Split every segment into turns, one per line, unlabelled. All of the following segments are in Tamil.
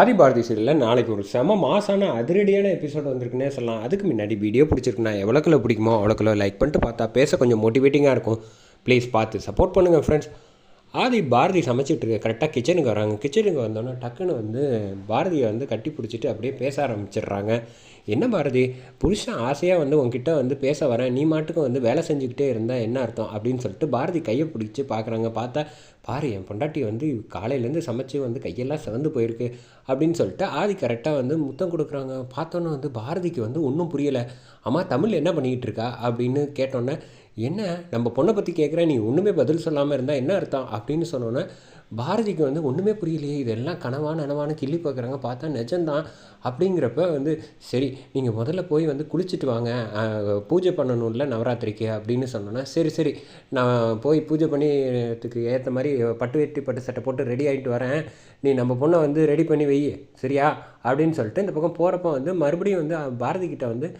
ஆதி பாரதி சீரியலில் நாளைக்கு ஒரு செம மாசான அதிரடியான எபிசோட் வந்திருக்குன்னே சொல்லலாம். அதுக்கு முன்னாடி வீடியோ பிடிச்சிருக்குன்னா எவ்வளோக்குள்ள பிடிக்குமோ அவ்வளோக்குள்ள லைக் பண்ணிட்டு பார்த்தா பேச கொஞ்சம் மோட்டிவேட்டிங்காக இருக்கும். ப்ளீஸ் பார்த்து சப்போர்ட் பண்ணுங்கள் ஃப்ரெண்ட்ஸ் ஆதி பாரதி சமைச்சிட்ருக்கு கரெக்டாக கிச்சனுக்கு வராங்க. கிச்சனுக்கு வந்தோன்னே டக்குன்னு வந்து பாரதியை வந்து கட்டி பிடிச்சிட்டு அப்படியே பேச ஆரம்பிச்சிடுறாங்க. என்ன பாரதி? புருஷன் ஆசையாக வந்து உன்கிட்ட வந்து பேச வரேன். நீ மாட்டுக்கும் வந்து வேலை செஞ்சுக்கிட்டே இருந்தால் என்ன அர்த்தம்? அப்படின்னு சொல்லிட்டு பாரதி கையை பிடிச்சி பார்க்குறாங்க. பார்த்தா பாரு என் பொண்டாட்டி வந்து காலையிலேருந்து சமைச்சு வந்து கையெல்லாம் சிவந்து போயிருக்கு அப்படின்னு சொல்லிட்டு ஆதி கரெக்டாக வந்து முத்தம் கொடுக்குறாங்க. பார்த்தோன்னே வந்து பாரதிக்கு வந்து ஒன்றும் புரியலை. அம்மா தமிழ் என்ன பண்ணிக்கிட்டு இருக்கா? அப்படின்னு கேட்டோன்னே என்ன நம்ம பொண்ணை பற்றி கேட்குற நீ ஒன்றுமே பதில் சொல்லாமல் இருந்தால் என்ன அர்த்தம்? அப்படின்னு சொன்னோன்னே பாரதிக்கு வந்து ஒன்றுமே புரியலையே இதெல்லாம் கனவா நனவான்னு கிள்ளி பார்க்குறாங்க பார்த்தா நிஜம்தான் அப்படிங்கிறப்ப வந்து சரி நீங்கள் முதல்ல போய் வந்து குளிச்சுட்டு வாங்க பூஜை பண்ணணும்ல நவராத்திரிக்கு அப்படின்னு சொன்னோன்னா சரி சரி நான் போய் பூஜை பண்ணிறதுக்கு ஏற்ற மாதிரி பட்டு வெட்டி பட்டு சட்டை போட்டு ரெடி ஆகிட்டு வரேன். நீ நம்ம பொண்ணை வந்து ரெடி பண்ணி வை சரியா? அப்படின்னு சொல்லிட்டு இந்த பக்கம் போகிறப்ப வந்து மறுபடியும் வந்து பாரதி கிட்ட வந்து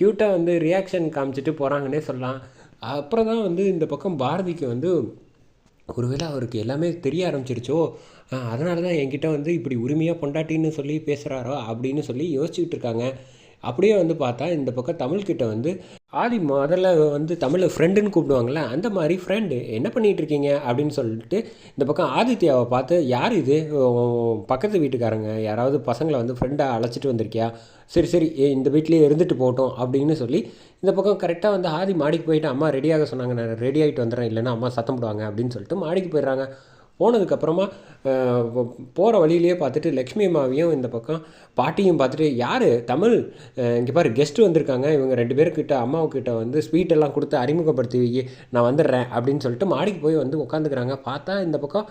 க்யூட்டாக வந்து ரியாக்ஷன் காமிச்சிட்டு போகிறாங்கன்னே சொல்லலாம். அப்புறம் தான் வந்து இந்த பக்கம் பாரதிக்கு வந்து ஒருவேளை அவருக்கு எல்லாமே தெரிய ஆரம்பிச்சிருச்சோ? அதனால தான் என்கிட்ட வந்து இப்படி உரிமையாக பொண்டாட்டின்னு சொல்லி பேசுகிறாரோ அப்படின்னு சொல்லி யோசிச்சுக்கிட்டு இருக்காங்க. அப்படியே வந்து பார்த்தா இந்த பக்கம் தமிழ்கிட்ட வந்து ஆதி முதல்ல வந்து தமிழை ஃப்ரெண்டுன்னு கூப்பிடுவாங்களே அந்த மாதிரி ஃப்ரெண்டு என்ன பண்ணிகிட்டு இருக்கீங்க? அப்படின்னு சொல்லிட்டு இந்த பக்கம் ஆதித்யாவை பார்த்து யார் இது? பக்கத்து வீட்டுக்காரங்க யாராவது பசங்களை வந்து ஃப்ரெண்டாக அழைச்சிட்டு வந்திருக்கியா? சரி சரி ஏ, இந்த வீட்லேயே இருந்துட்டு போகட்டும் அப்படின்னு சொல்லி இந்த பக்கம் கரெக்டாக வந்து ஆதி மாடிக்கு போயிட்டு அம்மா ரெடியாக சொன்னாங்க நான் ரெடி ஆகிட்டு வந்துடுறேன் இல்லைன்னா அம்மா சத்தம் போடுவாங்க அப்படின்னு சொல்லிட்டு மாடிக்கு போயிடுறாங்க. போனதுக்கப்புறமா போகிற வழியிலேயே பார்த்துட்டு லக்ஷ்மி அம்மாவையும் இந்த பக்கம் பாட்டியும் பார்த்துட்டு யார்? தமிழ்? இங்கே பாரு கெஸ்ட்டு வந்திருக்காங்க. இவங்க ரெண்டு பேர்கிட்ட அம்மாவுக்கிட்ட வந்து ஸ்வீட் எல்லாம் கொடுத்து அறிமுகப்படுத்தி வை. நான் வந்துடுறேன். அப்படின்னு சொல்லிட்டு மாடிக்கு போய் வந்து உட்காந்துக்கிறாங்க பார்த்தா இந்த பக்கம்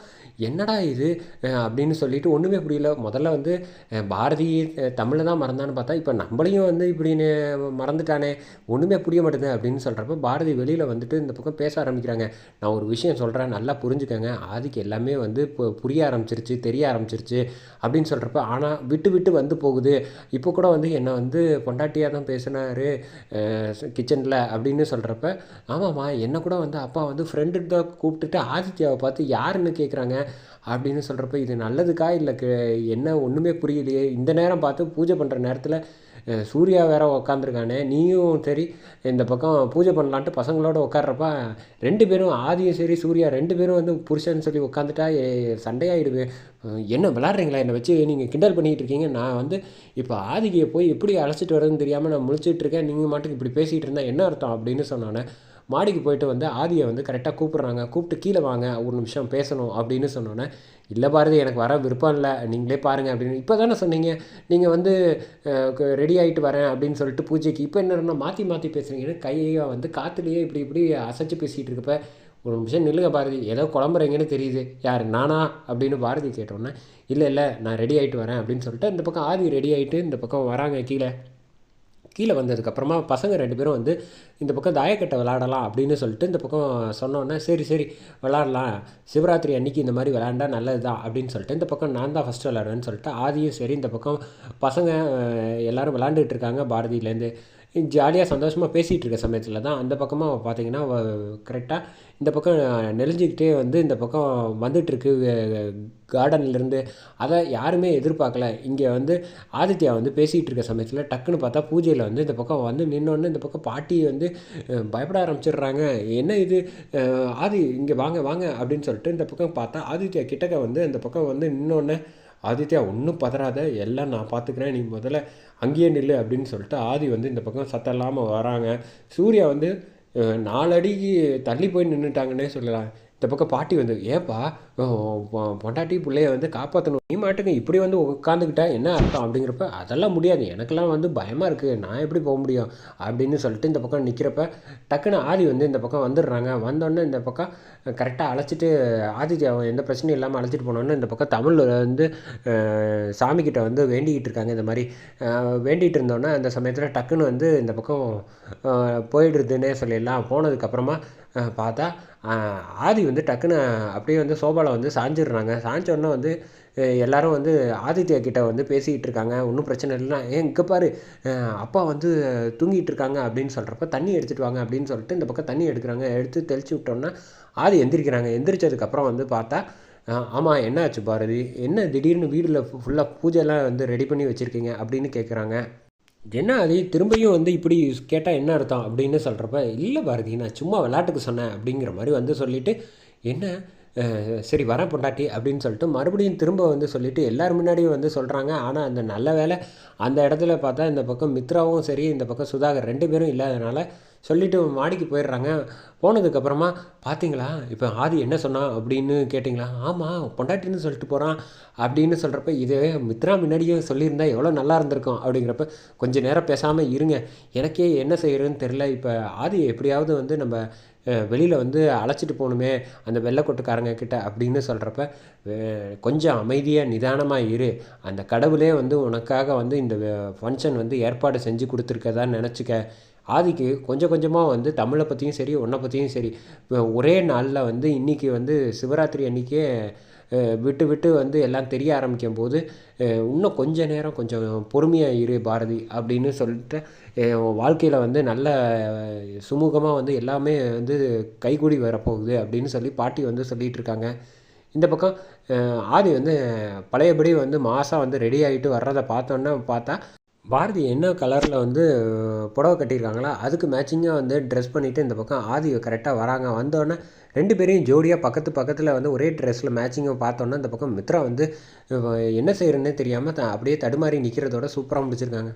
என்னடா இது? அப்படின்னு சொல்லிட்டு ஒன்றுமே புரியல. முதல்ல வந்து பாரதி தமிழை தான் மறந்தான்னு பார்த்தா இப்போ நம்மளையும் வந்து இப்படின்னு மறந்துட்டானே. ஒன்றுமே புரிய மாட்டேது அப்படின்னு சொல்கிறப்ப பாரதி வெளியில் வந்துட்டு இந்த பக்கம் பேச ஆரம்பிக்கிறாங்க. நான் ஒரு விஷயம் சொல்கிறேன் நல்லா புரிஞ்சுக்கங்க. ஆதிக்கு எல்லாமே எல்லாமே வந்து இப்போ புரிய ஆரம்பிச்சிருச்சு தெரிய ஆரம்பிச்சிருச்சு அப்படின்னு சொல்கிறப்ப ஆனால் விட்டு விட்டு வந்து போகுது. இப்போ கூட வந்து என்னை வந்து பொண்டாட்டியாக தான் பேசினார் கிச்சனில் அப்படின்னு சொல்கிறப்ப ஆமாம்மா என்னை கூட வந்து அப்பா வந்து ஃப்ரெண்டு தான் கூப்பிட்டுட்டு ஆதித்யாவை பார்த்து யாருன்னு கேட்குறாங்க அப்படின்னு சொல்கிறப்ப இது நல்லதுக்கா இல்லை என்ன ஒன்றுமே புரியலையே. இந்த நேரம் பார்த்து பூஜை பண்ணுற நேரத்தில் சூர்யா வேற உக்காந்துருக்கானே நீயும் சரி இந்த பக்கம் பூஜை பண்ணலான்ட்டு பசங்களோட உட்கார்றப்ப ரெண்டு பேரும் ஆதியும் சரி சூர்யா ரெண்டு பேரும் வந்து புருஷன் சொல்லி உட்காந்துட்டா சண்டையாயிடுது என்ன விளாட்றீங்களா என்னை வச்சு நீங்கள் கிண்டல் பண்ணிகிட்டு இருக்கீங்க. நான் வந்து இப்போ ஆதிக்கியை போய் எப்படி அழைச்சிட்டு வரதுன்னு தெரியாமல் நான் முழிச்சிட்டு இருக்கேன். நீங்கள் மாட்டுக்கு இப்படி பேசிகிட்டு இருந்தால் என்ன அர்த்தம் அப்படின்னு சொன்னானே. மாடிக்கு போயிட்டு வந்து ஆதியை வந்து கரெக்டாக கூப்பிட்றாங்க. கூப்பிட்டு கீழே வாங்க ஒரு நிமிஷம் பேசணும் அப்படின்னு சொன்னோன்னே இல்லை பாரதி எனக்கு வர விருப்பம் இல்லை. நீங்களே பாருங்கள் அப்படின்னு. இப்போ தானே சொன்னீங்க. நீங்கள் வந்து ரெடி ஆகிட்டு வரேன் அப்படின்னு சொல்லிட்டு பூஜைக்கு இப்போ என்னன்னா மாற்றி மாற்றி பேசுகிறீங்கன்னு கையை வந்து காற்றுலேயே இப்படி இப்படி அசைச்சு பேசிகிட்டு இருக்கப்ப ஒரு நிமிஷம் நில்லுங்க பாரதி. ஏதோ குழம்புறீங்கன்னு தெரியுது. யார் நானா? அப்படின்னு பாரதி கேட்டோன்னே இல்லை இல்லை நான் ரெடி ஆகிட்டு வரேன் அப்படின்னு சொல்லிட்டு இந்த பக்கம் ஆதி ரெடி ஆகிட்டு இந்த பக்கம் வராங்க கீழே. கீழே வந்ததுக்கப்புறமா பசங்க ரெண்டு பேரும் வந்து இந்த பக்கம் தாயக்கட்டை விளாடலாம் அப்படின்னு சொல்லிட்டு இந்த பக்கம் சொன்னோன்னே சரி சரி விளாட்லாம். சிவராத்திரி அன்னைக்கு இந்த மாதிரி விளாண்டா நல்லது தான் அப்படின்னு சொல்லிட்டு இந்த பக்கம் நான் தான் ஃபஸ்ட்டு விளாடுவேன்னு சொல்லிட்டு ஆதியும் சரி இந்த பக்கம் பசங்க எல்லோரும் எல்லாரும் விளாண்டுட்டு இருக்காங்க பாரதியிலேருந்து ஜாலியாக சந்தோஷமாக பேசிகிட்டு இருக்க சமயத்தில் தான் அந்த பக்கமாக பார்த்தீங்கன்னா கரெக்டாக இந்த பக்கம் நெளிஞ்சிக்கிட்டே வந்து இந்த பக்கம் வந்துட்டுருக்கு கார்டன்லேருந்து அதை யாருமே எதிர்பார்க்கல. இங்கே வந்து ஆதித்யா வந்து பேசிகிட்டு இருக்க சமயத்தில் டக்குன்னு பார்த்தா பூஜையில் வந்து இந்த பக்கம் வந்து நின்னோடனே இந்த பக்கம் பாட்டி வந்து பயப்பட ஆரம்பிச்சிடுறாங்க. என்ன இது? ஆதி இங்கே வாங்க வாங்க அப்படின்னு சொல்லிட்டு இந்த பக்கம் பார்த்தா ஆதித்யா கிட்டக்க வந்து இந்த பக்கம் வந்து நின்னோடனே ஆதித்யா ஒன்றும் பதறாத எல்லாம் நான் பார்த்துக்கிறேன் நீ முதல்ல அங்கேயே நில்லு அப்படின்னு சொல்லிட்டு ஆதி வந்து இந்த பக்கம் சத்தம் இல்லாமல் வராங்க. சூர்யா வந்து நாலடிக்கு தள்ளி போய் நின்றுட்டாங்கன்னே சொல்லலாம். இந்த பக்கம் பாட்டி வந்து ஏப்பா பொண்டாட்டி பிள்ளைய வந்து காப்பாற்றணும் நீ மாட்டுங்க இப்படி வந்து உட்காந்துக்கிட்டா என்ன அர்த்தம்? அப்படிங்கிறப்ப அதெல்லாம் முடியாது. எனக்கெல்லாம் வந்து பயமாக இருக்குது நான் எப்படி போக முடியும்? அப்படின்னு சொல்லிட்டு இந்த பக்கம் நிற்கிறப்ப டக்குன்னு ஆதி வந்து இந்த பக்கம் வந்துடுறாங்க. வந்தோடனே இந்த பக்கம் கரெக்டாக அழைச்சிட்டு ஆதித்யாவை எந்த பிரச்சனையும் இல்லாமல் அழைச்சிட்டு போனோன்னே இந்த பக்கம் தமிழ் வந்து சாமிக்கிட்ட வந்து வேண்டிக்கிட்டு இருக்காங்க இந்த மாதிரி. வேண்டிகிட்டு இருந்தோன்னே அந்த சமயத்தில் டக்குன்னு வந்து இந்த பக்கம் போயிடுதுன்னே சொல்லிடலாம் போனதுக்கப்புறமா பார்த்தா ஆதி வந்து டக்குன்னு அப்படியே வந்து சோபாவில் வந்து சாஞ்சிடுறாங்க. சாஞ்சோடனே வந்து எல்லாரும் வந்து ஆதித்யா கிட்ட வந்து பேசிக்கிட்டு இருக்காங்க. ஒன்றும் பிரச்சனை இல்லைன்னா ஏன் இங்கே பாரு. அப்பா வந்து தூங்கிட்டு இருக்காங்க அப்படின்னு சொல்கிறப்ப தண்ணி எடுத்துகிட்டு வாங்க அப்படின்னு சொல்லிட்டு இந்த பக்கம் தண்ணி எடுக்கிறாங்க. எடுத்து தெளிச்சு விட்டோன்னா ஆதி எந்திரிக்கிறாங்க. எந்திரிச்சதுக்கப்புறம் வந்து பார்த்தா ஆமாம் என்ன ஆச்சு பாரதி? என்ன திடீர்னு வீடில் ஃபுல்லாக பூஜைலாம் வந்து ரெடி பண்ணி வச்சுருக்கீங்க அப்படின்னு கேட்குறாங்க என்ன அது? திரும்பியும் வந்து இப்படி கேட்டால் என்ன அர்த்தம் அப்படின்னு சொல்கிறப்ப இல்லை பாரதி நான் சும்மா விளையாட்டுக்கு சொன்னேன் அப்படிங்கிற மாதிரி வந்து சொல்லிவிட்டு என்ன? சரி வரேன் பொண்டாட்டி அப்படின்னு சொல்லிட்டு மறுபடியும் திரும்ப வந்து சொல்லிவிட்டு எல்லோரும் முன்னாடியும் வந்து சொல்கிறாங்க ஆனால் அந்த நல்ல வேலை அந்த இடத்துல பார்த்தா இந்த பக்கம் மித்ராவும் சரி இந்த பக்கம் சுதாகர் ரெண்டு பேரும் இல்லாதனால சொல்லிவிட்டு மாடிக்கு போயிடுறாங்க. போனதுக்கப்புறமா பார்த்தீங்களா இப்போ ஆதி என்ன சொன்னா? அப்படின்னு கேட்டிங்களா? ஆமாம் பொண்டாட்டின்னு சொல்லிட்டு போகிறான் அப்படின்னு சொல்கிறப்ப இதே மித்ரா முன்னாடியே சொல்லியிருந்தா எவ்வளோ நல்லா இருந்திருக்கும். அப்படிங்கிறப்ப கொஞ்சம் நேரம் பேசாமல் இருங்க. எனக்கே என்ன செய்கிறதுன்னு தெரில இப்போ ஆதி எப்படியாவது வந்து நம்ம வெளியில் வந்து அழைச்சிட்டு போகணுமே அந்த வெள்ளைக்கொட்டுக்காரங்க கிட்ட. அப்படின்னு சொல்கிறப்ப கொஞ்சம் அமைதியாக நிதானமாக இரு. அந்த கடவுளே வந்து உனக்காக வந்து இந்த ஃபங்க்ஷன் வந்து ஏற்பாடு செஞ்சு கொடுத்துருக்கதான்னு நினச்சிக்க. ஆதிக்கு கொஞ்சம் கொஞ்சமாக வந்து தமிழை பற்றியும் சரி உன்னை பற்றியும் சரி ஒரே நாளில் வந்து இன்றைக்கி வந்து சிவராத்திரி அன்றைக்கே விட்டு விட்டு வந்து எல்லாம் தெரிய ஆரம்பிக்கும் போது இன்னும் கொஞ்ச நேரம் கொஞ்சம் பொறுமையாக இரு பாரதி அப்படின்னு சொல்லிட்டு வாழ்க்கையில் வந்து நல்ல சுமூகமாக வந்து எல்லாமே வந்து கைகூடி வரப்போகுது அப்படின்னு சொல்லி பாட்டி வந்து சொல்லிகிட்டு இருக்காங்க. இந்த பக்கம் ஆதி வந்து பழையபடி வந்து மாதம் வந்து ரெடி ஆகிட்டு வர்றதை பார்த்தோன்னே பார்த்தா பாரதி என்ன கலரில் வந்து புடவை கட்டியிருக்காங்களா? அதுக்கு மேட்சிங்காக வந்து ட்ரெஸ் பண்ணிவிட்டு இந்த பக்கம் ஆதி கரெக்டாக வராங்க. வந்தோடனே ரெண்டு பேரையும் ஜோடியாக பக்கத்து பக்கத்தில் வந்து ஒரே ட்ரெஸ்ஸில் மேட்சிங்காக பார்த்தோன்னே இந்த பக்கம் மித்ரா வந்து என்ன செய்கிறேன்னே தெரியாமல் அப்படியே தடுமாறி நிற்கிறதோட சூப்பராக முடிச்சிருக்காங்க.